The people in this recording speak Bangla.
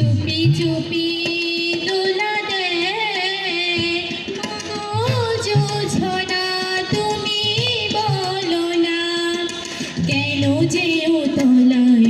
চুপি চুপি দোলা দে ঝোনা তুমি বলো না কেন যে তলায়